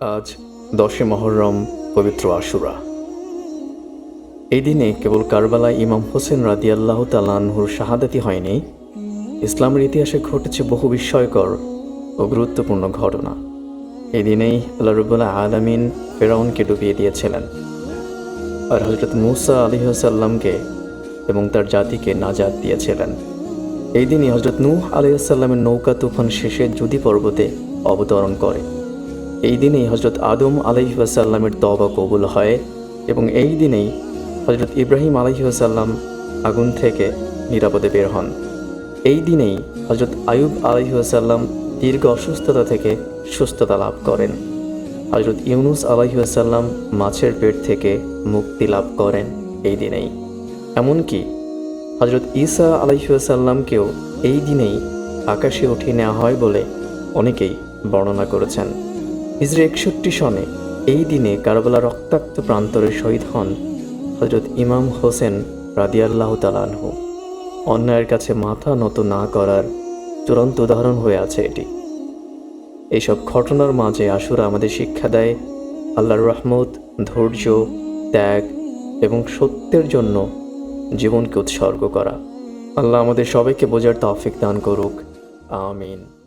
আজ দশে মহরম পবিত্র আশুরা। এই দিনে কেবল কারবালা ইমাম হোসেন রাদিয়াল্লাহ তালানহুর শাহাদাতি হয়নি, ইসলামের ইতিহাসে ঘটেছে বহু বিস্ময়কর ও গুরুত্বপূর্ণ ঘটনা। এই দিনেই আল্লাহ রুবুল্লাহ আলামিন ফেরাউনকে ডুবিয়ে দিয়েছিলেন আর হজরত মুসা আলিহাসাল্লামকে এবং তার জাতিকে নাজাত দিয়েছিলেন। এই দিনই হজরত নূহ আলিয়াসাল্লামের নৌকা তুফান শেষে জুদি পর্বতে অবতরণ করে। এই দিনেই হজরত আদম আলহিহাসাল্লামের তবা কবুল হয় এবং এই দিনেই হজরত ইব্রাহিম আলহিহাসাল্লাম আগুন থেকে নিরাপদে বের হন। এই দিনেই হজরত আয়ুব আলহিহাসাল্লাম দীর্ঘ অসুস্থতা থেকে সুস্থতা লাভ করেন। হজরত ইউনুস আলহিহাসাল্লাম মাছের পেট থেকে মুক্তি লাভ করেন এই দিনেই। এমনকি হজরত ঈসা আলাইসাল্লামকেও এই দিনেই আকাশে উঠিয়ে নেওয়া হয় বলে অনেকেই বর্ণনা করেছেন। হিজরি একষট্টি সনে এই দিনে কারবালা রক্তাক্ত প্রান্তরে শহীদ হন হজরত ইমাম হোসেন রাদিয়াল্লাহ তালানহু অন্যায়ের কাছে মাথা নত না করার চূড়ান্ত উদাহরণ হয়ে আছে এটি। এইসব ঘটনার মাঝে আসুরা আমাদের শিক্ষা দেয় আল্লাহর রহমত, ধৈর্য, ত্যাগ এবং সত্যের জন্য জীবনকে উৎসর্গ করা। আল্লাহ আমাদের সবাইকে বোঝার তৌফিক দান করুক। আমিন।